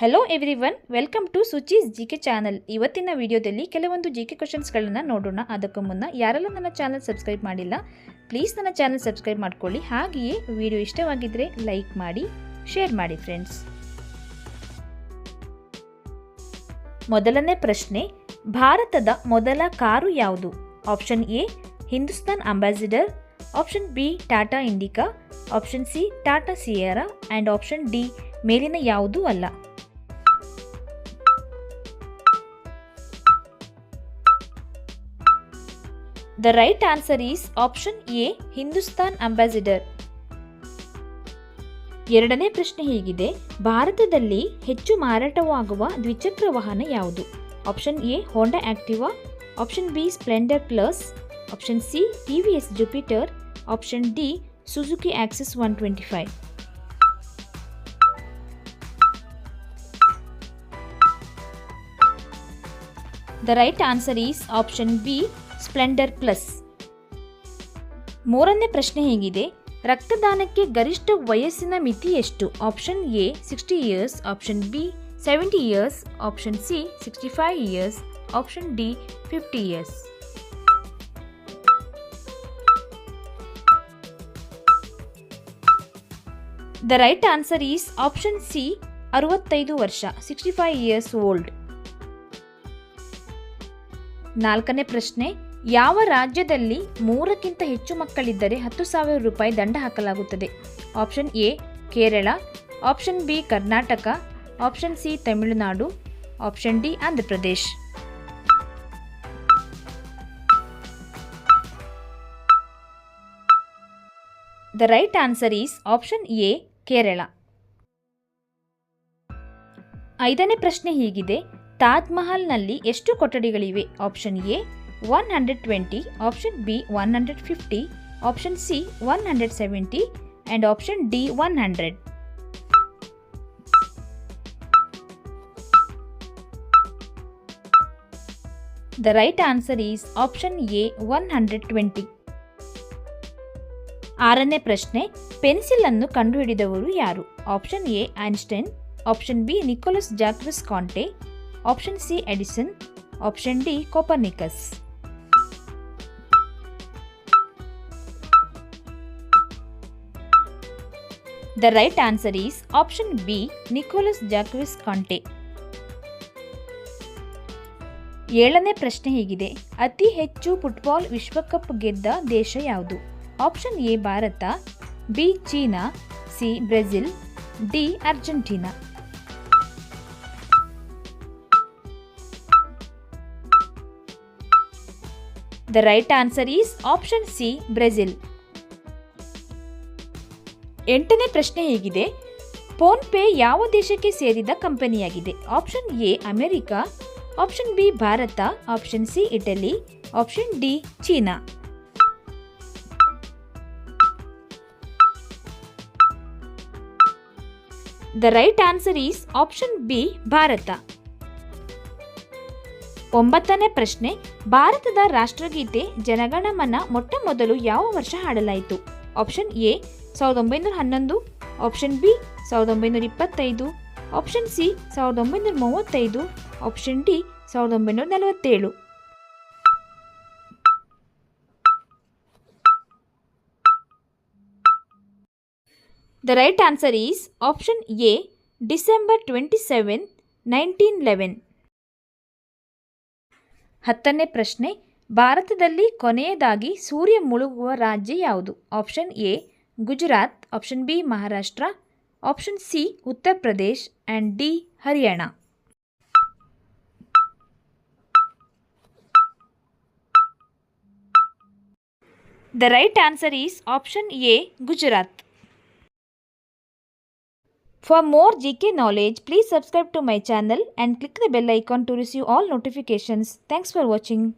Hello everyone welcome to Suchi's G K channel ಇವತ್ತಿನ ವಿಡಿಯೋದಲ್ಲಿ ಕೆಲವೊಂದು ಜಿ ಕೆ ಕ್ವಶನ್ಸ್ಗಳನ್ನು ನೋಡೋಣ ಅದಕ್ಕೂ ಮುನ್ನ ಯಾರೆಲ್ಲ ನನ್ನ ಚಾನಲ್ ಸಬ್ಸ್ಕ್ರೈಬ್ ಮಾಡಿಲ್ಲ ಪ್ಲೀಸ್ ನನ್ನ ಚಾನಲ್ ಸಬ್ಸ್ಕ್ರೈಬ್ ಮಾಡ್ಕೊಳ್ಳಿ ಹಾಗೆಯೇ ವಿಡಿಯೋ ಇಷ್ಟವಾಗಿದ್ದರೆ ಲೈಕ್ ಮಾಡಿ ಶೇರ್ ಮಾಡಿ ಫ್ರೆಂಡ್ಸ್ ಮೊದಲನೇ ಪ್ರಶ್ನೆ ಭಾರತದ ಮೊದಲ ಕಾರು ಯಾವುದು option A Hindustan Ambassador option B Tata Indica option C Tata Sierra and option D ಮೇಲಿನ ಯಾವುದೂ ಅಲ್ಲ The right answer is option A Hindustan Ambassador ಎರಡನೇ ಪ್ರಶ್ನೆ ಹೀಗಿದೆ ಭಾರತದಲ್ಲಿ ಹೆಚ್ಚು ಮಾರಾಟವಾಗುವ ದ್ವಿಚಕ್ರ ವಾಹನ ಯಾವುದು option A Honda Activa option B Splendor Plus option C T V S Jupiter option D Suzuki Access one twenty five the right answer is option B Splendor Plus ಮೂರನೇ ಪ್ರಶ್ನೆ ಹೇಗಿದೆ ರಕ್ತದಾನಕ್ಕೆ ಗರಿಷ್ಠ ವಯಸ್ಸಿನ ಮಿತಿ ಎಷ್ಟು option A sixty years option B seventy years option C sixty five years option D fifty years the right answer is option C ಅರವತ್ತೈದು ವರ್ಷ ಸಿಕ್ಸ್ಟಿ ಫೈವ್ ಇಯರ್ಸ್ ಓಲ್ಡ್ ನಾಲ್ಕನೇ ಪ್ರಶ್ನೆ ಯಾವ ರಾಜ್ಯದಲ್ಲಿ ಮೂರಕ್ಕಿಂತ ಹೆಚ್ಚು ಮಕ್ಕಳಿದ್ದರೆ ಹತ್ತು ಸಾವಿರ ರೂಪಾಯಿ ದಂಡ ಹಾಕಲಾಗುತ್ತದೆ option A Kerala option B Karnataka option C Tamil Nadu option D Andhra the right answer is option A Kerala ಐದನೇ ಪ್ರಶ್ನೆ ಹೀಗಿದೆ ತಾಜ್ಮಹಲ್ನಲ್ಲಿ ಎಷ್ಟು ಕೊಠಡಿಗಳಿವೆ option A 120, option B 150, option C 170 and option D 100. The right answer is option A 120. ಆರನೇ ಪ್ರಶ್ನೆ pencil ಅನ್ನು ಕಂಡುಹಿಡಿದವರು ಯಾರು option A Einstein option B Nicolas Jacques Conte option C Edison option D Copernicus the right answer is option B Nicolas Jacques Conte ಏಳನೇ ಪ್ರಶ್ನೆ ಹೀಗಿದೆ ಅತಿ ಹೆಚ್ಚು ಫುಟ್ಬಾಲ್ ವಿಶ್ವಕಪ್ ಗೆದ್ದ ದೇಶ ಯಾವುದು option A Bharat B China C Brazil D Argentina the right answer is option C Brazil ಎಂಟನೇ ಪ್ರಶ್ನೆ ಹೇಗಿದೆ ಫೋನ್ಪೇ ಯಾವ ದೇಶಕ್ಕೆ ಸೇರಿದ ಕಂಪನಿಯಾಗಿದೆ option A America option B Bharat option C Italy option D China the right answer is option B Bharat ಒಂಬತ್ತನೇ ಪ್ರಶ್ನೆ ಭಾರತದ ರಾಷ್ಟ್ರಗೀತೆ ಜನಗಣಮನ ಮೊಟ್ಟ ಮೊದಲು ಯಾವ ವರ್ಷ ಹಾಡಲಾಯಿತು ಆಪ್ಷನ್ ಎ ಸಾವಿರದ ಒಂಬೈನೂರ ಹನ್ನೊಂದು ಆಪ್ಷನ್ ಬಿ ಸಾವಿರದ ಒಂಬೈನೂರ ಇಪ್ಪತ್ತೈದು ಆಪ್ಷನ್ ಸಿ ಸಾವಿರದ ಒಂಬೈನೂರ ಮೂವತ್ತೈದು ಆಪ್ಷನ್ ಡಿ ಸಾವಿರದ ಒಂಬೈನೂರ ನಲವತ್ತೇಳು the right answer is option A December twenty seven nineteen eleven ಹತ್ತನೇ ಪ್ರಶ್ನೆ ಭಾರತದಲ್ಲಿ ಕೊನೆಯದಾಗಿ ಸೂರ್ಯ ಮುಳುಗುವ ರಾಜ್ಯ ಯಾವುದು option A Gujarat, option B Maharashtra, option C Uttar Pradesh and D Haryana. The right answer is option A Gujarat. For more GK knowledge, please subscribe to my channel and click the bell icon to receive all notifications. Thanks for watching.